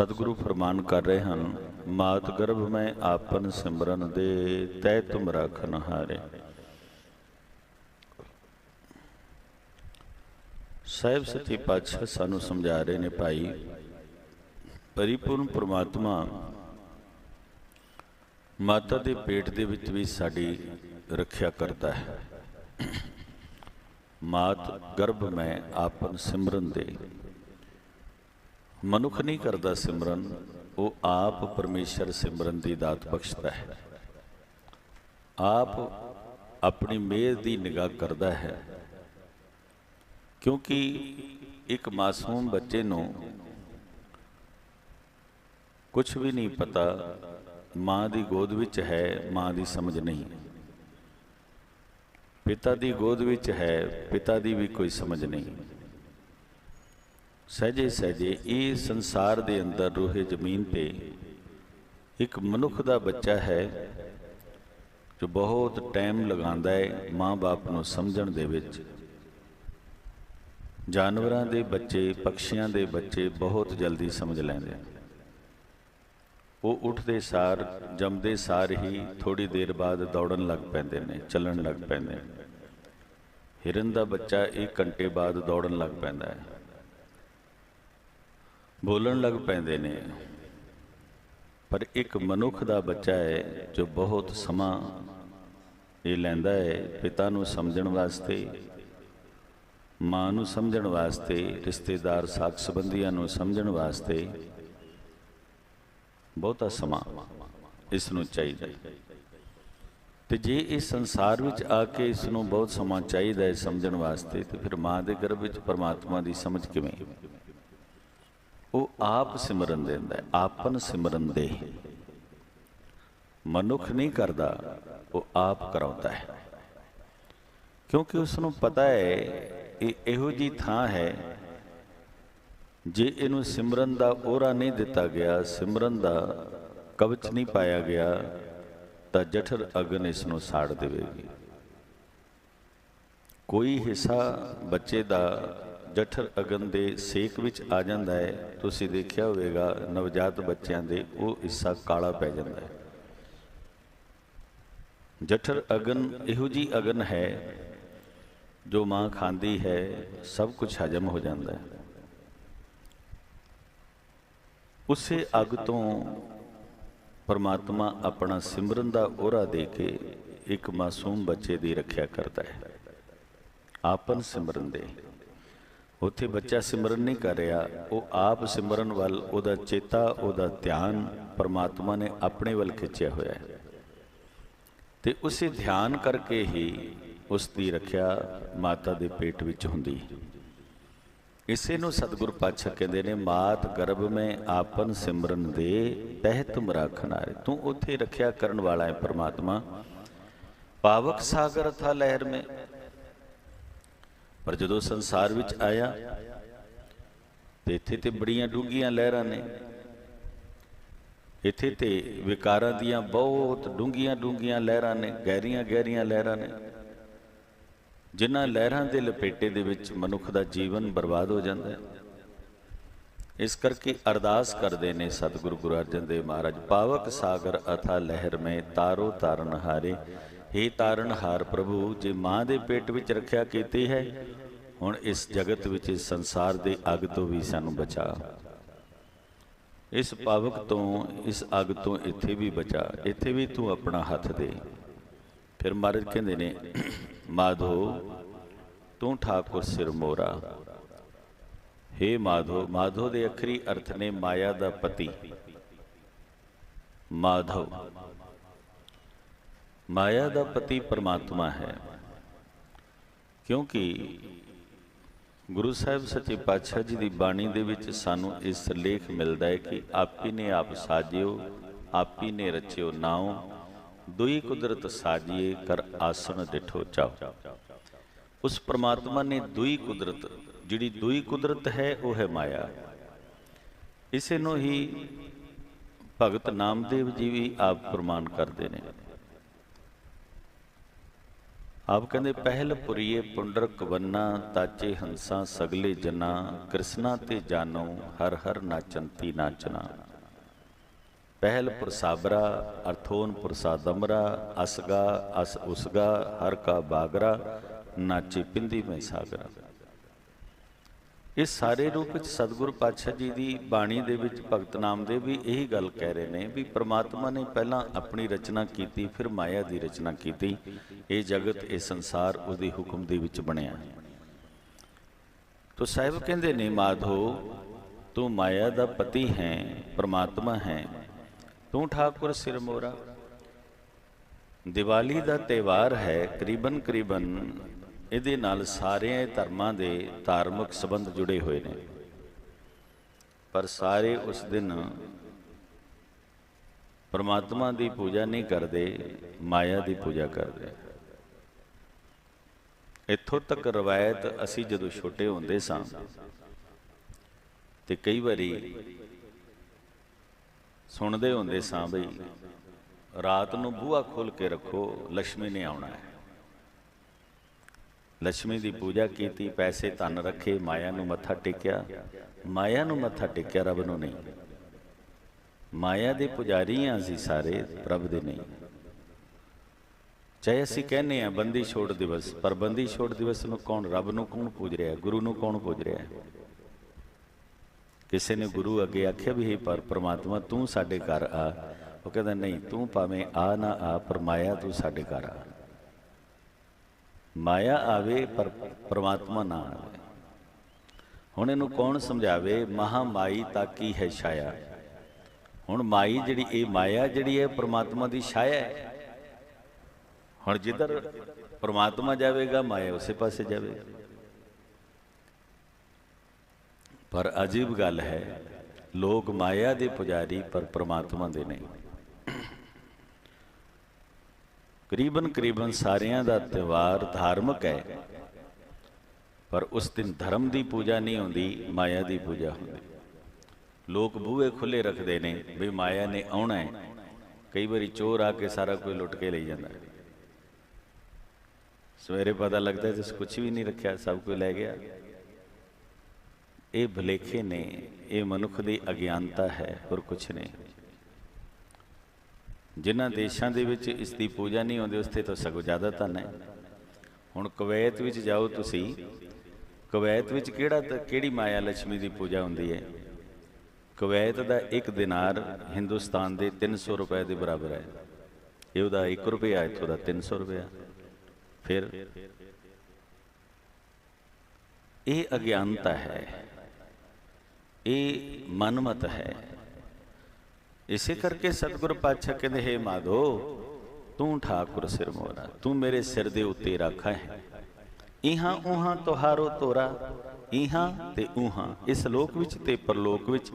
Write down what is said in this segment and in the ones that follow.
ਸਤਿਗੁਰੂ ਫਰਮਾਨ ਕਰ ਰਹੇ ਹਨ, ਮਾਤ ਗਰਭ ਮੈਂ ਆਪਨ ਸਿਮਰਨ ਦੇ, ਤੈ ਤੁਮ ਰਖਨ ਹਾਰੇ। ਸਾਹਿਬ ਸੱਚੇ ਪਾਤਸ਼ਾਹ ਸਾਨੂੰ ਸਮਝਾ ਰਹੇ ਨੇ ਭਾਈ, ਪਰਿਪੂਰਨ ਪ੍ਰਮਾਤਮਾ ਮਾਤਾ ਦੇ ਪੇਟ ਦੇ ਵਿੱਚ ਵੀ ਸਾਡੀ ਰੱਖਿਆ ਕਰਦਾ ਹੈ। ਮਾਤ ਗਰਭ ਮੈਂ ਆਪਨ ਸਿਮਰਨ ਦੇ। ਮਨੁੱਖ ਨਹੀਂ ਕਰਦਾ ਸਿਮਰਨ, ਉਹ ਆਪ ਪਰਮੇਸ਼ਰ ਸਿਮਰਨ ਦੀ ਦਾਤ ਬਖਸ਼ਦਾ ਹੈ। ਆਪ ਆਪਣੀ ਮਿਹਰ ਦੀ ਨਿਗਾਹ ਕਰਦਾ ਹੈ। ਕਿਉਂਕਿ ਇੱਕ ਮਾਸੂਮ ਬੱਚੇ ਨੂੰ ਕੁਝ ਵੀ ਨਹੀਂ ਪਤਾ, ਮਾਂ ਦੀ ਗੋਦ ਵਿੱਚ ਹੈ, ਮਾਂ ਦੀ ਸਮਝ ਨਹੀਂ। ਪਿਤਾ ਦੀ ਗੋਦ ਵਿੱਚ ਹੈ, ਪਿਤਾ ਦੀ ਵੀ ਕੋਈ ਸਮਝ ਨਹੀਂ। ਸਹਜੇ ਸਹਜੇ ਇਹ ਸੰਸਾਰ ਦੇ ਅੰਦਰ ਰੂਹੇ ਜ਼ਮੀਨ ਤੇ ਇੱਕ ਮਨੁੱਖ ਦਾ ਬੱਚਾ ਹੈ, ਜੋ ਬਹੁਤ ਟਾਈਮ ਲਗਾਉਂਦਾ ਹੈ ਮਾਂ-ਬਾਪ ਨੂੰ ਸਮਝਣ ਦੇ ਵਿੱਚ। ਜਾਨਵਰਾਂ ਦੇ ਬੱਚੇ, ਪੰਛੀਆਂ ਦੇ ਬੱਚੇ ਬਹੁਤ ਜਲਦੀ ਸਮਝ ਲੈਂਦੇ ਉਹ ਉੱਠਦੇ ਸਾਰ, ਜੰਮਦੇ ਸਾਰ ਹੀ ਥੋੜੀ ਦੇਰ ਬਾਅਦ ਦੌੜਨ ਲੱਗ ਪੈਂਦੇ ਨੇ, ਚੱਲਣ ਲੱਗ ਪੈਂਦੇ ਨੇ। ਹਿਰਨ ਦਾ ਬੱਚਾ 1 ਘੰਟੇ ਬਾਅਦ ਦੌੜਨ ਲੱਗ ਪੈਂਦਾ ਹੈ। ਬੋਲਣ ਲੱਗ ਪੈਂਦੇ ਨੇ। ਪਰ ਇੱਕ ਮਨੁੱਖ ਦਾ ਬੱਚਾ ਹੈ ਜੋ ਬਹੁਤ ਸਮਾਂ ਇਹ ਲੈਂਦਾ ਹੈ ਪਿਤਾ ਨੂੰ ਸਮਝਣ ਵਾਸਤੇ, ਮਾਂ ਨੂੰ ਸਮਝਣ ਵਾਸਤੇ, ਰਿਸ਼ਤੇਦਾਰ ਸਾਥ ਸੰਬੰਧੀਆਂ ਨੂੰ ਸਮਝਣ ਵਾਸਤੇ ਬਹੁਤਾ ਸਮਾਂ ਇਸ ਨੂੰ ਚਾਹੀਦਾ ਹੈ। ਤੇ ਜੇ ਇਸ ਸੰਸਾਰ ਵਿੱਚ ਆ ਕੇ ਇਸ ਨੂੰ ਬਹੁਤ ਸਮਾਂ ਚਾਹੀਦਾ ਹੈ ਸਮਝਣ ਵਾਸਤੇ, ਤੇ ਫਿਰ ਮਾਂ ਦੇ ਗਰਭ ਵਿੱਚ ਪਰਮਾਤਮਾ ਦੀ ਸਮਝ ਕਿਵੇਂ? ਉਹ ਆਪ ਸਿਮਰਨ ਦਿੰਦਾ ਹੈ, ਆਪਨ ਸਿਮਰਨ ਦੇ। ਮਨੁੱਖ ਨਹੀਂ ਕਰਦਾ, ਉਹ ਆਪ ਕਰਾਉਂਦਾ ਹੈ। ਕਿਉਂਕਿ ਉਸ ਨੂੰ ਪਤਾ ਹੈ, ਇਹ ਇਹੋ ਜੀ ਥਾਂ ਹੈ, ਜੇ ਇਹਨੂੰ ਸਿਮਰਨ ਦਾ ਉਹਰਾ ਨਹੀਂ ਦਿੱਤਾ ਗਿਆ, ਸਿਮਰਨ ਦਾ ਕਵਚ ਨਹੀਂ ਪਾਇਆ ਗਿਆ, ਤਾਂ ਜਠਰ ਅਗਨ ਇਸ ਨੂੰ ਸਾੜ ਦੇਵੇਗੀ। ਕੋਈ ਹਿੱਸਾ ਬੱਚੇ ਦਾ ਜਠਰ ਅਗਨ ਦੇ ਸੇਕ ਵਿੱਚ ਆ ਜਾਂਦਾ ਹੈ। ਤੁਸੀਂ ਦੇਖਿਆ ਹੋਵੇਗਾ, ਨਵਜਾਤ ਬੱਚਿਆਂ ਦੇ ਉਹ ਹਿੱਸਾ ਕਾਲਾ ਪੈ ਜਾਂਦਾ ਹੈ। ਜਠਰ ਅਗਨ ਇਹੋ ਜੀ ਅਗਨ ਹੈ, ਜੋ ਮਾਂ ਖਾਂਦੀ ਹੈ, ਸਭ ਕੁਝ ਹਜਮ ਹੋ ਜਾਂਦਾ ਹੈ। ਉਸੇ ਅਗ ਤੋਂ ਪਰਮਾਤਮਾ ਆਪਣਾ ਸਿਮਰਨ ਦਾ ਉਹਰਾ ਦੇ ਕੇ ਇੱਕ ਮਾਸੂਮ ਬੱਚੇ ਦੀ ਰੱਖਿਆ ਕਰਦਾ ਹੈ। ਆਪਨ ਸਿਮਰਨ ਦੇ। ਉੱਥੇ ਬੱਚਾ ਸਿਮਰਨ ਨਹੀਂ ਕਰ ਰਿਹਾ, ਉਹ ਆਪ ਸਿਮਰਨ ਵੱਲ, ਉਹਦਾ ਚੇਤਾ, ਉਹਦਾ ਧਿਆਨ ਪਰਮਾਤਮਾ ਨੇ ਆਪਣੇ ਵੱਲ ਖਿੱਚਿਆ ਹੋਇਆ ਹੈ। ਤੇ ਉਸੇ ਧਿਆਨ ਕਰਕੇ ਹੀ ਉਸ ਦੀ ਰੱਖਿਆ ਮਾਤਾ ਦੇ ਪੇਟ ਵਿੱਚ ਹੁੰਦੀ। ਇਸੇ ਨੂੰ ਸਤਿਗੁਰ ਪਾਤਸ਼ਾਹ ਕਹਿੰਦੇ ਨੇ, ਮਾਤ ਗਰਭ ਮੈਂ ਆਪਨ ਸਿਮਰਨ ਦੇ ਤਹਿਤ ਮਰਾਖਣਾ ਤੂੰ ਉੱਥੇ ਰੱਖਿਆ ਕਰਨ ਵਾਲਾ ਹੈ ਪਰਮਾਤਮਾ। ਪਾਵਕ ਸਾਗਰ ਥਾ ਲਹਿਰ ਮੈਂ ਪਰ ਜਦੋਂ ਸੰਸਾਰ ਵਿੱਚ ਆਇਆ, ਤੇ ਇੱਥੇ ਤੇ ਬੜੀਆਂ ਡੂੰਘੀਆਂ ਲਹਿਰਾਂ ਨੇ। ਇੱਥੇ ਤੇ ਵਿਕਾਰਾਂ ਦੀਆਂ ਬਹੁਤ ਡੂੰਘੀਆਂ ਡੂੰਘੀਆਂ ਲਹਿਰਾਂ ਨੇ, ਗਹਿਰੀਆਂ ਗਹਿਰੀਆਂ ਲਹਿਰਾਂ ਨੇ। ਜਿਨ੍ਹਾਂ ਲਹਿਰਾਂ ਦੇ ਲਪੇਟੇ ਦੇ ਵਿੱਚ ਮਨੁੱਖ ਦਾ ਜੀਵਨ ਬਰਬਾਦ ਹੋ ਜਾਂਦਾ ਹੈ। ਇਸ ਕਰਕੇ ਅਰਦਾਸ ਕਰਦੇ ਨੇ ਸਤਿਗੁਰੂ ਗੁਰੂ ਅਰਜਨ ਦੇਵ ਮਹਾਰਾਜ, ਪਾਵਕ ਸਾਗਰ ਅਥਾ ਲਹਿਰ ਮੈਂ ਤਾਰੋ ਤਾਰਨ ਹਾਰੇ हे ਤਾਰਨ ਹਾਰ ਪ੍ਰਭੂ, ਜੇ ਮਾਂ ਦੇ ਪੇਟ ਵਿੱਚ ਰੱਖਿਆ ਕੀਤੀ ਹੈ, ਹੁਣ ਇਸ ਜਗਤ ਵਿੱਚ ਇਸ ਸੰਸਾਰ ਦੇ ਅੱਗ ਤੋਂ ਵੀ ਸਾਨੂੰ ਬਚਾ। ਇਸ ਪਾਵਕ ਤੋਂ, ਇਸ ਅੱਗ ਤੋਂ ਇੱਥੇ ਵੀ ਬਚਾ, ਇੱਥੇ ਵੀ ਤੂੰ ਆਪਣਾ ਹੱਥ ਦੇ। ਫਿਰ ਮਹਾਰਾਜ ਕਹਿੰਦੇ ਨੇ, ਮਾਧੋ, ਤੂੰ ਠਾਕੁਰ ਸਿਰ ਮੋਰਾ। हे ਮਾਧੋ ਮਾਧੋ ਦੇ ਅਖਰੀ ਅਰਥ ਨੇ ਮਾਇਆ ਦਾ ਪਤੀ। ਮਾਧਵ ਮਾਇਆ ਦਾ ਪਤੀ ਪਰਮਾਤਮਾ ਹੈ। ਕਿਉਂਕਿ ਗੁਰੂ ਸਾਹਿਬ ਸੱਚੇ ਪਾਤਸ਼ਾਹ ਜੀ ਦੀ ਬਾਣੀ ਦੇ ਵਿੱਚ ਸਾਨੂੰ ਇਸ ਲੇਖ ਮਿਲਦਾ ਹੈ ਕਿ ਆਪੀ ਨੇ ਆਪ ਸਾਜਿਓ, ਆਪੀ ਨੇ ਰਚਿਓ ਨਾਉ, ਦੁਈ ਕੁਦਰਤ ਸਾਜੀਏ ਕਰ ਆਸਣ ਡਿਠੋ ਚਾਓ ਉਸ ਪਰਮਾਤਮਾ ਨੇ ਦੁਈ ਕੁਦਰਤ, ਜਿਹੜੀ ਦੁਈ ਕੁਦਰਤ ਹੈ, ਉਹ ਹੈ ਮਾਇਆ। ਇਸੇ ਨੂੰ ਹੀ ਭਗਤ ਨਾਮਦੇਵ ਜੀ ਵੀ ਆਪ ਪ੍ਰਮਾਣ ਕਰਦੇ ਨੇ। ਆਪ ਕਹਿੰਦੇ, ਪਹਿਲ ਪੁਰੀਏ ਪੁੰਡਰ ਵੰਨਾ ਤਾਚੇ ਹੰਸਾ ਸਗਲੇ ਜਨਾ, ਕ੍ਰਿਸ਼ਨਾ ਤੇ ਜਾਨੋ, ਹਰ ਹਰ ਨਾਚੰਤੀ ਨਾਚਨਾ। ਪਹਿਲ ਪੁਰਸਾਬਰਾ, ਅਰਥੋਨ ਪੁਰਸਾਦਮਰਾ, ਅਸਗਾ ਅਸ ਉਸਗਾ, ਹਰ ਕਾ ਬਾਗਰਾ, ਨਾਚੇ ਪਿੰਦੀ ਮੈਂ ਸਾਗਰਾ। ਇਹ ਸਾਰੇ ਰੂਪ ਵਿੱਚ ਸਤਿਗੁਰੂ ਪਾਤਸ਼ਾਹ ਜੀ ਦੀ ਬਾਣੀ ਦੇ ਵਿੱਚ ਭਗਤ ਨਾਮਦੇਵ ਵੀ ਇਹੀ ਗੱਲ ਕਹਿ ਰਹੇ ਨੇ ਵੀ ਪ੍ਰਮਾਤਮਾ ਨੇ ਪਹਿਲਾਂ ਆਪਣੀ ਰਚਨਾ ਕੀਤੀ, ਫਿਰ ਮਾਇਆ ਦੀ ਰਚਨਾ ਕੀਤੀ। ਇਹ ਜਗਤ, ਇਹ ਸੰਸਾਰ ਉਸ ਹੁਕਮ ਦੇ ਵਿੱਚ ਬਣਿਆ ਤੋ ਸਾਹਿਬ ਕਹਿੰਦੇ ਨੇ, ਮਾਧੋ, ਤੂੰ ਮਾਇਆ ਦਾ ਪਤੀ ਹੈ, ਪ੍ਰਮਾਤਮਾ ਹੈ। ਤੂੰ ਠਾਕੁਰ ਸਿਰ ਮੋਰਾ। ਦੀਵਾਲੀ ਦਾ ਤਿਉਹਾਰ ਹੈ ਕਰੀਬਨ ਕਰੀਬਨ ਇਹਦੇ ਨਾਲ ਸਾਰੇ ਧਰਮਾਂ ਦੇ ਧਾਰਮਿਕ ਸੰਬੰਧ ਜੁੜੇ ਹੋਏ ਨੇ। ਪਰ ਸਾਰੇ ਉਸ ਦਿਨ ਪਰਮਾਤਮਾ ਦੀ ਪੂਜਾ ਨਹੀਂ ਕਰਦੇ, ਮਾਇਆ ਦੀ ਪੂਜਾ ਕਰਦੇ। ਇੱਥੋਂ ਤੱਕ ਰਵਾਇਤ ਅਸੀਂ ਜਦੋਂ ਛੋਟੇ ਹੁੰਦੇ ਸਾਂ ਤੇ ਕਈ ਵਾਰੀ ਸੁਣਦੇ ਹੁੰਦੇ ਸਾਂ ਬਈ, ਰਾਤ ਨੂੰ ਬੂਹਾ ਖੋਲ ਕੇ ਰੱਖੋ ਲక్ష్ਮੀ ਨੇ ਆਉਣਾ ਹੈ। ਲక్ష్ਮੀ ਦੀ ਪੂਜਾ ਕੀਤੀ, ਪੈਸੇ ਧਨ ਰੱਖੇ, ਮਾਇਆ ਨੂੰ ਮੱਥਾ ਟੇਕਿਆ। ਮਾਇਆ ਨੂੰ ਮੱਥਾ ਟੇਕਿਆ ਰੱਬ ਨੂੰ ਨਹੀਂ। ਮਾਇਆ ਦੇ ਪੁਜਾਰੀ ਹਾਂ ਅਸੀਂ ਸਾਰੇ, ਪ੍ਰਭ ਦੇ ਨਹੀਂ। ਚਾਹੇ ਅਸੀਂ ਕਹਿੰਨੇ ਆ ਬੰਦੀ ਛੋੜ ਦਿਵਸ, ਪਰ ਬੰਦੀ ਛੋੜ ਦਿਵਸ ਨੂੰ ਕੌਣ, ਰੱਬ ਨੂੰ ਕੌਣ ਪੂਜ ਰਿਹਾ, ਗੁਰੂ ਨੂੰ ਕੌਣ ਪੂਜ ਰਿਹਾ? ਕਿਸੇ ਨੇ ਗੁਰੂ ਅੱਗੇ ਆਖਿਆ ਵੀ, ਹੈ ਪਰ ਪ੍ਰਮਾਤਮਾ, ਤੂੰ ਸਾਡੇ ਘਰ ਆ। ਉਹ ਕਹਿੰਦਾ, ਨਹੀਂ, ਤੂੰ ਭਾਵੇਂ ਆ ਨਾ ਆ, ਪਰ ਮਾਇਆ ਤੂੰ ਸਾਡੇ ਘਰ ਆ। ਮਾਇਆ ਆਵੇ ਪਰ ਪ੍ਰਮਾਤਮਾ ਨਾ ਆਵੇ। ਹੁਣ ਇਹਨੂੰ ਕੌਣ ਸਮਝਾਵੇ? ਮਹਾ ਮਾਈ ਤਾਕੀ ਹੈ ਛਾਇਆ? ਹੁਣ ਮਾਈ ਜਿਹੜੀ, ਇਹ ਮਾਇਆ ਜਿਹੜੀ ਹੈ, ਪ੍ਰਮਾਤਮਾ ਦੀ ਛਾਇਆ ਹੈ। ਹੁਣ ਜਿੱਧਰ ਪ੍ਰਮਾਤਮਾ ਜਾਵੇਗਾ, ਮਾਇਆ ਉਸੇ ਪਾਸੇ ਜਾਵੇਗਾ। ਪਰ ਅਜੀਬ ਗੱਲ ਹੈ, ਲੋਕ ਮਾਇਆ ਦੇ ਪੁਜਾਰੀ ਪਰ ਪ੍ਰਮਾਤਮਾ ਦੇ ਨਹੀਂ। ਕਰੀਬਨ ਕਰੀਬਨ ਸਾਰਿਆਂ ਦਾ ਤਿਉਹਾਰ ਧਾਰਮਿਕ ਹੈ। ਪਰ ਉਸ ਦਿਨ ਧਰਮ ਦੀ ਪੂਜਾ ਨਹੀਂ ਹੁੰਦੀ ਮਾਇਆ ਦੀ ਪੂਜਾ ਹੁੰਦੀ। ਲੋਕ ਬੂਹੇ ਖੁੱਲੇ ਰੱਖਦੇ ਨੇ ਵੀ ਮਾਇਆ ਨੇ ਆਉਣਾ ਹੈ। ਕਈ ਵਾਰੀ ਚੋਰ ਆ ਕੇ ਸਾਰਾ ਕੋਈ ਲੁੱਟ ਕੇ ਲਈ ਜਾਂਦਾ ਸਵੇਰੇ ਪਤਾ ਲੱਗਦਾ ਜਿਸ ਕੁਝ ਵੀ ਨਹੀਂ ਰੱਖਿਆ ਸਭ ਕੁਝ ਲੈ ਗਿਆ। ਇਹ ਭਲੇਖੇ ਨੇ ਇਹ ਮਨੁੱਖ ਦੀ ਅਗਿਆਨਤਾ ਹੈ ਹੋਰ ਕੁਝ ਨਹੀਂ। ਜਿਨ੍ਹਾਂ ਦੇਸ਼ਾਂ ਦੇ ਵਿੱਚ ਇਸ ਦੀ ਪੂਜਾ ਨਹੀਂ ਹੁੰਦੀ ਉਸਤੇ ਤਾਂ ਸਗੋਂ ਜ਼ਿਆਦਾ ਧਨ ਹੈ। ਹੁਣ ਕੁਵੈਤ ਵਿੱਚ ਜਾਓ ਤੁਸੀਂ। ਕੁਵੈਤ ਵਿੱਚ ਕਿਹੜਾ ਕਿਹੜੀ ਮਾਇਆ ਲక్ష్ਮੀ ਦੀ ਪੂਜਾ ਹੁੰਦੀ ਹੈ? ਕੁਵੈਤ ਦਾ 1 ਦਿਨਾਰ ਹਿੰਦੁਸਤਾਨ ਦੇ 300 ਰੁਪਏ ਦੇ ਬਰਾਬਰ ਹੈ। ਇਹ ਉਹਦਾ 1 ਰੁਪਿਆ, ਇੱਥੋਂ ਦਾ 300 ਰੁਪਿਆ। ਫਿਰ ਇਹ ਅਗਿਆਨਤਾ ਹੈ। ਇਹ ਮਨਮਤ ਹੈ। ਇਸੇ ਕਰਕੇ ਸਤਿਗੁਰ ਪਾਤਸ਼ਾਹ ਕਹਿੰਦੇ, ਹੈ ਮਾਧੋ, ਤੂੰ ਠਾਕੁਰ ਸਿਰ ਮੋਰਾ ਤੂੰ ਮੇਰੇ ਸਿਰ ਦੇ ਉੱਤੇ ਰੱਖਾ ਹੈ। ਇਹਾਂ ਉਹਾਂ ਤੁਹਾਰੋ ਤੋਰਾ, ਇਹਾਂ ਤੇ ਉਹਾਂ, ਇਸ ਲੋਕ ਵਿੱਚ ਤੇ ਪਰਲੋਕ ਵਿੱਚ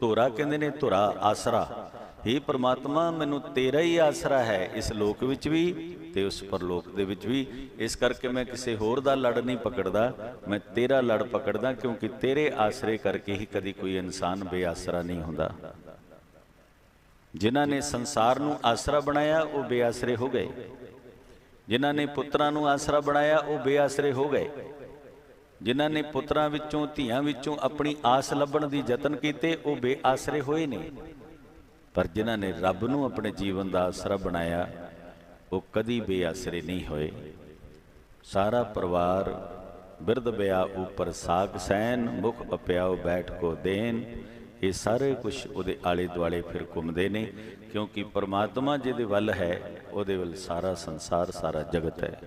ਤੋਰਾ ਕਹਿੰਦੇ ਨੇ ਧੁਰਾ ਆਸਰਾ हे ਪ੍ਰਮਾਤਮਾ, ਮੈਨੂੰ ਤੇਰਾ ਹੀ ਆਸਰਾ ਹੈ, ਇਸ ਲੋਕ ਵਿੱਚ ਵੀ ਤੇ ਉਸ ਪਰਲੋਕ ਦੇ ਵਿੱਚ ਵੀ। ਇਸ ਕਰਕੇ ਮੈਂ ਕਿਸੇ ਹੋਰ ਦਾ ਲੜ ਨਹੀਂ ਪਕੜਦਾ, ਮੈਂ ਤੇਰਾ ਲੜ ਪਕੜਦਾ, ਕਿਉਂਕਿ ਤੇਰੇ ਆਸਰੇ ਕਰਕੇ ਹੀ ਕਦੀ ਕੋਈ ਇਨਸਾਨ ਬੇਆਸਰਾ ਨਹੀਂ ਹੁੰਦਾ। ਜਿਨ੍ਹਾਂ ਨੇ ਸੰਸਾਰ ਨੂੰ ਆਸਰਾ ਬਣਾਇਆ, ਉਹ ਬੇਆਸਰੇ ਹੋ ਗਏ। ਜਿਨ੍ਹਾਂ ਨੇ ਪੁੱਤਰਾਂ ਨੂੰ ਆਸਰਾ ਬਣਾਇਆ, ਉਹ ਬੇਆਸਰੇ ਹੋ ਗਏ। ਜਿਨ੍ਹਾਂ ਨੇ ਪੁੱਤਰਾਂ ਵਿੱਚੋਂ, ਧੀਆਂ ਵਿੱਚੋਂ ਆਪਣੀ ਆਸ ਲੱਭਣ ਦੀ ਯਤਨ ਕੀਤੇ, ਉਹ ਬੇਆਸਰੇ ਹੋਏ ਨੇ। ਪਰ ਜਿਨ੍ਹਾਂ ਨੇ ਰੱਬ ਨੂੰ ਆਪਣੇ ਜੀਵਨ ਦਾ ਆਸਰਾ ਬਣਾਇਆ, ਉਹ ਕਦੀ ਬੇਆਸਰੇ ਨਹੀਂ ਹੋਏ। ਸਾਰਾ ਪਰਿਵਾਰ ਬਿਰਧ ਬਿਆ ਉਪਰ ਸਾਗ ਸੈਨ, ਮੁਖ ਅਪਿਆਉ ਬੈਠ ਕੋ ਦੇਨ ਇਹ ਸਾਰੇ ਕੁਝ ਉਹਦੇ ਆਲੇ ਦੁਆਲੇ ਫਿਰ ਘੁੰਮਦੇ ਨੇ, ਕਿਉਂਕਿ ਪਰਮਾਤਮਾ ਜਿਹਦੇ ਵੱਲ ਹੈ, ਉਹਦੇ ਵੱਲ ਸਾਰਾ ਸੰਸਾਰ, ਸਾਰਾ ਜਗਤ ਹੈ।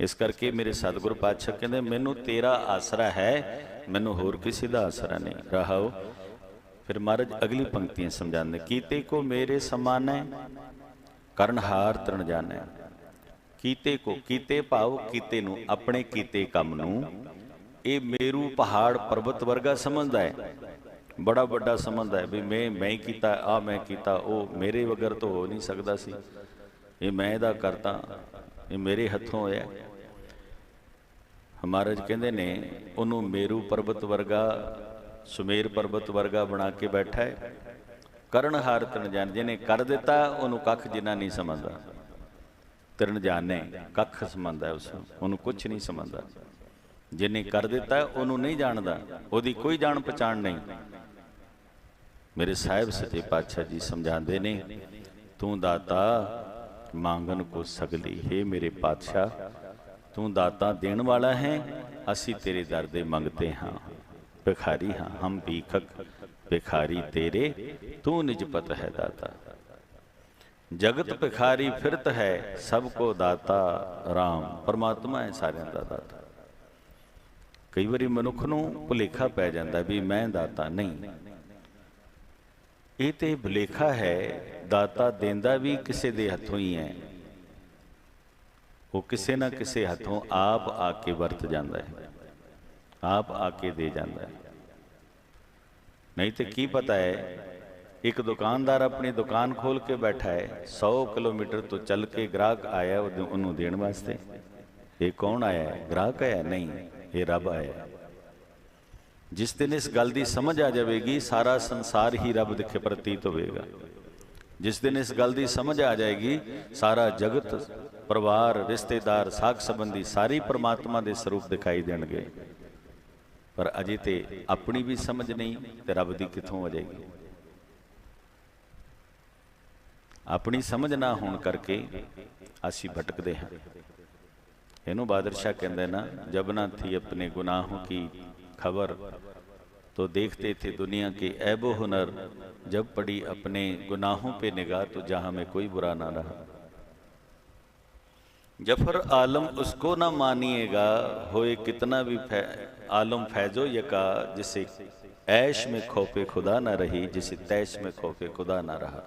ਇਸ ਕਰਕੇ ਮੇਰੇ ਸਤਿਗੁਰੂ ਪਾਤਸ਼ਾਹ ਕਹਿੰਦੇ, ਮੈਨੂੰ ਤੇਰਾ ਆਸਰਾ ਹੈ, ਮੈਨੂੰ ਹੋਰ ਕਿਸੇ ਦਾ ਆਸਰਾ ਨਹੀਂ। ਰਹਾਓ, ਫਿਰ ਮਹਾਰਾਜ ਅਗਲੀ ਪੰਕਤੀਆਂ ਸਮਝਾਉਂਦੇ, ਕੀਤੇ ਕੋ ਮੇਰੇ ਸਮਾਨ ਹੈ ਕਰਨਹਾਰ ਤਣ ਜਾਣੈ। ਕੀਤੇ ਕੋ, ਕੀਤੇ ਭਾਵ, ਕੀਤੇ ਨੂੰ, ਆਪਣੇ ਕੀਤੇ ਕੰਮ ਨੂੰ, ਇਹ ਮੇਰੂ ਪਹਾੜ, ਪਰਬਤ ਵਰਗਾ ਸਮਝਦਾ ਹੈ। ਬੜਾ ਵੱਡਾ ਸਮਝਦਾ ਹੈ ਵੀ ਮੈਂ ਮੈਂ ਹੀ ਕੀਤਾ ਆ ਮੈਂ ਕੀਤਾ, ਉਹ ਮੇਰੇ ਵਗਰ ਤੋਂ ਹੋ ਨਹੀਂ ਸਕਦਾ ਸੀ। ਇਹ ਮੈਂ ਇਹਦਾ ਕਰਤਾ, ਇਹ ਮੇਰੇ ਹੱਥੋਂ ਹੋਇਆ। ਮਹਾਰਾਜ ਕਹਿੰਦੇ ਨੇ, ਉਹਨੂੰ ਮੇਰੂ ਪਰਬਤ ਵਰਗਾ, ਸੁਮੇਰ ਪਰਬਤ ਵਰਗਾ ਬਣਾ ਕੇ ਬੈਠਾ ਹੈ। ਕਰਨ ਹਾਰ ਤਨ ਜਾਣ ਜਿਹਨੇ ਕਰ ਦਿੱਤਾ, ਉਹਨੂੰ ਕੱਖ ਜਿੰਨਾ ਨਹੀਂ ਸਮਝਦਾ ਤਿਰਨ ਜਾਣੇ ਕੱਖ ਸੰਬੰਧ ਹੈ ਉਸ ਉਹਨੂੰ ਕੁਝ ਨਹੀਂ ਸਮਝਦਾ ਜਿਹਨੇ ਕਰ ਦਿੱਤਾ, ਉਹਨੂੰ ਨਹੀਂ ਜਾਣਦਾ। ਉਹਦੀ ਕੋਈ ਜਾਣ ਪਛਾਣ ਨਹੀਂ। ਮੇਰੇ ਸਾਹਿਬ ਸੱਚੇ ਪਾਤਸ਼ਾਹ ਜੀ ਸਮਝਾਉਂਦੇ ਨੇ, ਤੂੰ ਦਾਤਾ ਮੰਗਨ ਕੋ ਸਗਲੀ ਹੈ ਮੇਰੇ ਪਾਤਸ਼ਾਹ। ਤੂੰ ਦਾਤਾ ਦੇਣ ਵਾਲਾ ਹੈ, ਅਸੀਂ ਤੇਰੇ ਦਰ ਦੇ ਮੰਗਤੇ ਹਾਂ। ਭਿਖਾਰੀ ਹਾਂ, ਹਮ ਭੀਖਕ, ਭਿਖਾਰੀ ਤੇਰੇ, ਤੂੰ ਨਿਜ ਪਤ ਹੈ ਦਾਤਾ। ਜਗਤ ਭਿਖਾਰੀ ਫਿਰਤ ਹੈ, ਸਭ ਕੋ ਦਾਤਾ RAM ਪਰਮਾਤਮਾ ਹੈ ਸਾਰਿਆਂ ਦਾ ਦਾਤਾ। ਕਈ ਵਾਰੀ ਮਨੁੱਖ ਨੂੰ ਭੁਲੇਖਾ ਪੈ ਜਾਂਦਾ ਵੀ ਮੈਂ ਦਾਤਾ ਨਹੀਂ। ਇਹ ਤੇ ਭੁਲੇਖਾ ਹੈ, ਦਾਤਾ ਦਿੰਦਾ ਵੀ ਕਿਸੇ ਦੇ ਹੱਥੋਂ ਹੀ ਹੈ। ਉਹ ਕਿਸੇ ਨਾ ਕਿਸੇ ਹੱਥੋਂ ਆਪ ਆ ਕੇ ਵਰਤ ਜਾਂਦਾ ਹੈ। ਆਪ ਆ ਕੇ ਦੇ ਜਾਂਦਾ ਹੈ। ਨਹੀਂ ਤੇ ਕੀ ਪਤਾ ਹੈ, ਇੱਕ ਦੁਕਾਨਦਾਰ ਆਪਣੀ ਦੁਕਾਨ ਖੋਲ ਕੇ ਬੈਠਾ ਹੈ 100 ਕਿਲੋਮੀਟਰ ਤੋਂ ਚੱਲ ਕੇ ਗ੍ਰਾਹਕ ਆਇਆ ਉਹਨੂੰ- ਦੇਣ ਵਾਸਤੇ। ਇਹ ਕੌਣ ਆਇਆ ਹੈ, ਗ੍ਰਾਹਕ ਆਇਆ ਨਹੀਂ? ਇਹ ਰੱਬ ਆਇਆ ਜਿਸ ਦਿਨ ਇਸ ਗੱਲ ਦੀ ਸਮਝ ਆ ਜਾਵੇਗੀ, ਸਾਰਾ ਸੰਸਾਰ ਹੀ ਰੱਬ ਦੇ ਪ੍ਰਤੀਤ ਹੋਵੇਗਾ। ਜਿਸ ਦਿਨ ਇਸ ਗੱਲ ਦੀ ਸਮਝ ਆ ਜਾਏਗੀ, ਸਾਰਾ ਜਗਤ, ਪਰਿਵਾਰ, ਰਿਸ਼ਤੇਦਾਰ, ਸਾਖ ਸੰਬੰਧੀ ਸਾਰੀ ਪ੍ਰਮਾਤਮਾ ਦੇ ਸਰੂਪ ਦਿਖਾਈ ਦੇਣਗੇ। ਪਰ ਅਜੇ ਤੇ ਆਪਣੀ ਵੀ ਸਮਝ ਨਹੀਂ ਤੇ ਰੱਬ ਦੀ ਕਿੱਥੋਂ ਆ ਜਾਏਗੀ? ਆਪਣੀ ਸਮਝ ਨਾ ਹੋਣ ਕਰਕੇ ਅਸੀਂ ਭਟਕਦੇ ਹਾਂ। ਇਹਨੂੰ ਬਾਦਰਸ਼ਾਹ ਕਹਿੰਦੇ ਨਾ ਜਬ ਨਾ ਥੀ ਆਪਣੇ ਗੁਨਾਹੋਂ ਕੀ खबर तो देखते थे दुनिया के ऐबो हुनर जब पड़ी अपने गुनाहों पे निगाह तो जहां में कोई बुरा ना रहा जफर आलम उसको ना मानिएगा होए कितना भी फै, आलम फैजो यका जिसे ऐश में खोपे खुदा ना रही जिसे तैश में खोपे खुदा ना रहा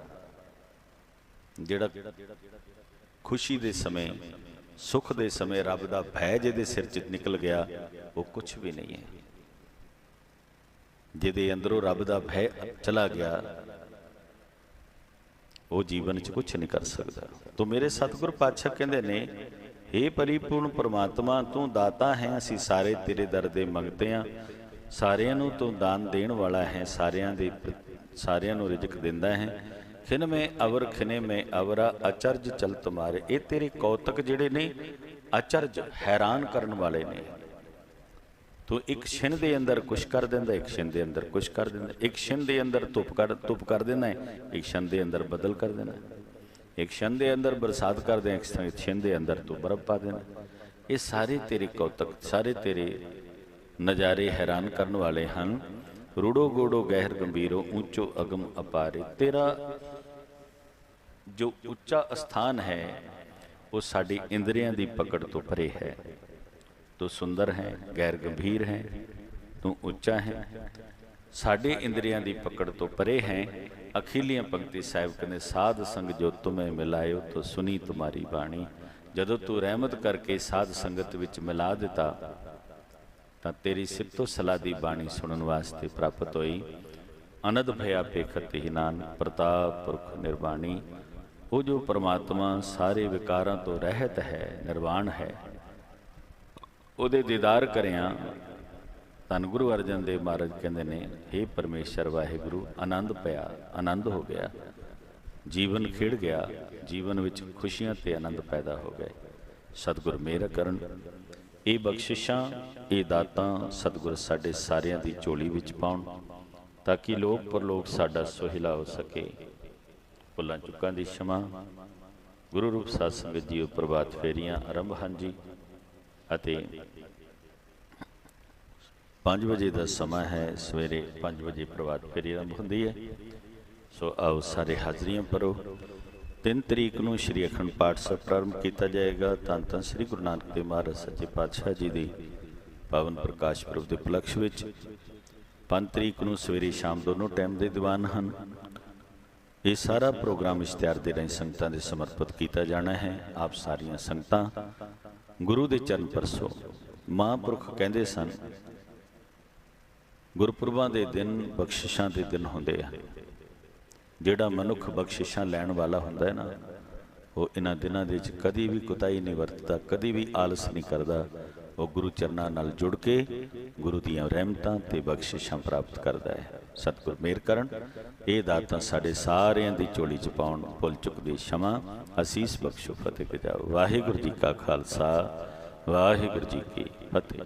ਜਿਹੜਾ ਖੁਸ਼ੀ ਦੇ ਸਮੇਂ ਸੁਖ ਦੇ ਸਮੇਂ ਰੱਬ ਦਾ ਭੈ ਜਿਹਦੇ ਸਿਰ 'ਚ ਨਿਕਲ ਗਿਆ, ਉਹ ਕੁਝ ਵੀ ਨਹੀਂ ਹੈ। ਜਿਹਦੇ ਅੰਦਰੋਂ ਰੱਬ ਦਾ ਭੈ ਚਲਾ ਗਿਆ, ਉਹ ਜੀਵਨ 'ਚ ਕੁਝ ਨਹੀਂ ਕਰ ਸਕਦਾ। ਤੋ ਮੇਰੇ ਸਤਿਗੁਰ ਪਾਤਸ਼ਾਹ ਕਹਿੰਦੇ ਨੇ हे ਪਰਿਪੂਰਨ ਪ੍ਰਮਾਤਮਾ, ਤੂੰ ਦਾਤਾ ਹੈ, ਅਸੀਂ ਸਾਰੇ ਤੇਰੇ ਦਰ ਦੇ ਮੰਗਤੇ ਆ। ਸਾਰਿਆਂ ਨੂੰ ਤੂੰ ਦਾਨ ਦੇਣ ਵਾਲਾ ਹੈ, ਸਾਰਿਆਂ ਦੇ ਸਾਰਿਆਂ ਨੂੰ ਰਿਜ਼ਕ ਦਿੰਦਾ ਹੈ। ਖਿਨ ਮੈਂ ਅਵਰ ਖਿਨੇ ਮੈਂ ਅਵਰਾ, ਅਚਰਜ ਚਲ ਤੁਮਾਰੇ। ਇਹ ਤੇਰੇ ਕੌਤਕ ਜਿਹੜੇ ਨੇ, ਅਚਰਜ ਹੈਰਾਨ ਕਰਨ ਵਾਲੇ ਨੇ। ਤੂੰ ਇੱਕ ਛਿਨ ਦੇ ਅੰਦਰ ਕੁਛ ਕਰ ਦਿੰਦਾ, ਇੱਕ ਛਿਨ ਦੇ ਅੰਦਰ ਕੁਛ ਕਰ ਦਿੰਦਾ। ਇੱਕ ਛਿਨ ਦੇ ਅੰਦਰ ਧੁੱਪ ਕਰ ਧੁੱਪ ਕਰ ਦਿੰਦਾ, ਇੱਕ ਛਿਨ ਦੇ ਅੰਦਰ ਬਦਲ ਕਰ ਦੇਣਾ ਇੱਕ ਛਿਨ ਦੇ ਅੰਦਰ ਬਰਸਾਤ ਕਰ ਦੇ ਇੱਕ ਛਿਨ ਦੇ ਅੰਦਰ ਤੂੰ ਬਰਫ਼ ਪਾ ਦੇਣਾ ਇਹ ਸਾਰੇ ਤੇਰੇ ਕੌਤਕ, ਸਾਰੇ ਤੇਰੇ ਨਜ਼ਾਰੇ ਹੈਰਾਨ ਕਰਨ ਵਾਲੇ ਹਨ। ਰੂੜੋ ਗੋੜੋ ਗਹਿਰ ਗੰਭੀਰੋ, ਉੱਚੋ ਅਗਮ ਅਪਾਰੇ। ਤੇਰਾ ਜੋ ਉੱਚਾ ਸਥਾਨ ਹੈ, ਉਹ ਸਾਡੀ ਇੰਦਰੀਆਂ ਦੀ ਪਕੜ ਤੋਂ ਪਰੇ ਹੈ। ਤੂੰ ਸੁੰਦਰ ਹੈ ਗੈਰ ਗੰਭੀਰ ਹੈ, ਤੂੰ ਉੱਚਾ ਹੈ। ਸਾਡੇ ਇੰਦਰੀਆਂ ਦੀ ਪਕੜ ਤੋਂ ਪਰੇ ਹੈ। ਅਖੀਲੀਆਂ ਪੰਕਤੀ ਸਾਹਿਬ ਕਹਿੰਦੇ, ਸਾਧ ਸੰਗ ਜੋ ਤੁਮੇ ਮਿਲਾਇਓ, ਤੋ ਸੁਨੀ ਤੁਮਾਰੀ ਬਾਣੀ। ਜਦੋਂ ਤੂੰ ਰਹਿਮਤ ਕਰਕੇ ਸਾਧ ਸੰਗਤ ਵਿੱਚ ਮਿਲਾ ਦਿੱਤਾ, ਤਾਂ ਤੇਰੀ ਸਿਫਤੋ ਸਲਾਹ ਦੀ ਬਾਣੀ ਸੁਣਨ ਵਾਸਤੇ ਪ੍ਰਾਪਤ ਹੋਈ। ਅਨੰਦ ਭਇਆ ਪੇਖਤ ਹੀ ਨਾਨ ਪ੍ਰਤਾਪ ਪੁਰਖ ਨਿਰਵਾਣੀ। ਉਹ ਜੋ ਪਰਮਾਤਮਾ ਸਾਰੇ ਵਿਕਾਰਾਂ ਤੋਂ ਰਹਿਤ ਹੈ, ਨਿਰਵਾਣ ਹੈ, ਉਹਦੇ ਦੀਦਾਰ ਕਰਿਆ, ਧੰਨ ਗੁਰੂ ਅਰਜਨ ਦੇਵ ਮਹਾਰਾਜ ਕਹਿੰਦੇ ਨੇ हे ਪਰਮੇਸ਼ਰ ਵਾਹਿਗੁਰੂ, ਆਨੰਦ ਪਿਆ, ਆਨੰਦ ਹੋ ਗਿਆ, ਜੀਵਨ ਖਿੜ ਗਿਆ, ਜੀਵਨ ਵਿੱਚ ਖੁਸ਼ੀਆਂ ਤੇ ਆਨੰਦ ਪੈਦਾ ਹੋ ਗਏ। ਸਤਿਗੁਰ ਮੇਰ ਕਰਨ, ਇਹ ਬਖਸ਼ਿਸ਼ਾਂ, ਇਹ ਦਾਤਾਂ ਸਤਿਗੁਰ ਸਾਡੇ ਸਾਰਿਆਂ ਦੀ ਝੋਲੀ ਵਿੱਚ ਪਾਉਣ, ਤਾਂ ਕਿ ਲੋਕ ਪਰਲੋਕ ਸਾਡਾ ਸੁਹਿਲਾ ਹੋ ਸਕੇ। ਭੁੱਲਾਂ ਚੁੱਕਾਂ ਦੀ ਸ਼ਮਾ। ਗੁਰੂ ਰੂਪ ਸਾਧ ਸੰਗਤ ਜੀ, ਉਹ ਪ੍ਰਭਾਤ ਫੇਰੀਆਂ ਆਰੰਭ ਹਨ ਜੀ। ਅਤੇ 5 ਵਜੇ ਦਾ ਸਮਾਂ ਹੈ, ਸਵੇਰੇ 5 ਵਜੇ ਪ੍ਰਭਾਤ ਫੇਰੀ ਆਰੰਭ ਹੁੰਦੀ ਹੈ। ਸੋ ਆਓ ਸਾਰੇ ਹਾਜ਼ਰੀਆਂ ਭਰੋ। ਤਿੰਨ ਤਰੀਕ ਨੂੰ ਸ੍ਰੀ ਅਖੰਡ ਪਾਠ ਸਾਹਿਬ ਪ੍ਰਾਰੰਭ ਕੀਤਾ ਜਾਏਗਾ। ਤਾਂ ਤਾਂ ਸ੍ਰੀ ਗੁਰੂ ਨਾਨਕ ਦੇਵ ਮਹਾਰਾਜ ਸੱਚੇ ਪਾਤਸ਼ਾਹ ਜੀ ਦੀ ਪਾਵਨ ਪ੍ਰਕਾਸ਼ ਪੁਰਬ ਦੇ ਉਪਲਕਸ਼ ਵਿੱਚ। 5 ਤਰੀਕ ਨੂੰ ਸਵੇਰੇ ਸ਼ਾਮ ਦੋਨੋਂ ਟਾਈਮ ਦੇ ਦੀਵਾਨ ਹਨ। ਇਹ ਸਾਰਾ ਪ੍ਰੋਗਰਾਮ ਇਸ਼ਤਿਹਾਰ ਦੇ ਰਾਹੀਂ ਸੰਗਤਾਂ ਦੇ ਸਮਰਪਿਤ ਕੀਤਾ ਜਾਣਾ ਹੈ। ਆਪ ਸਾਰੀਆਂ ਸੰਗਤਾਂ ਗੁਰੂ ਦੇ ਚਰਨ ਪਰਸੋ ਮਹਾਂਪੁਰਖ ਕਹਿੰਦੇ ਸਨ, ਗੁਰਪੁਰਬਾਂ ਦੇ ਦਿਨ ਬਖਸ਼ਿਸ਼ਾਂ ਦੇ ਦਿਨ ਹੁੰਦੇ ਆ। ਜਿਹੜਾ ਮਨੁੱਖ ਬਖਸ਼ਿਸ਼ਾਂ ਲੈਣ ਵਾਲਾ ਹੁੰਦਾ ਹੈ ਨਾ, ਉਹ ਇਹਨਾਂ ਦਿਨਾਂ ਦੇ ਵਿੱਚ ਕਦੀ ਵੀ ਕੁਤਾਈ ਨਹੀਂ ਵਰਤਦਾ, ਕਦੀ ਵੀ ਆਲਸ ਨਹੀਂ ਕਰਦਾ। ਉਹ ਗੁਰੂ ਚਰਨਾਂ ਨਾਲ ਜੁੜ ਕੇ ਗੁਰੂ ਦੀਆਂ ਰਹਿਮਤਾਂ ਤੇ ਬਖਸ਼ਿਸ਼ਾਂ ਪ੍ਰਾਪਤ ਕਰਦਾ ਹੈ। ਸਤਿਗੁਰ ਮੇਰ ਕਰਨ। ਇਹ ਦਾਤਾਂ ਸਾਡੇ ਸਾਰਿਆਂ ਦੀ ਝੋਲੀ ਚ ਪਾਉਣ, ਭੁੱਲ ਚੁੱਕ ਦੀ ਸ਼ਮਾ ਅਸੀਸ ਬਖਸ਼ੋ, ਫਤਿਹ ਕਿਤਾਬ ਵਾਹਿਗੁਰੂ ਜੀ ਕਾ ਖਾਲਸਾ, ਵਾਹਿਗੁਰੂ ਜੀ ਕੀ ਫਤਿਹ।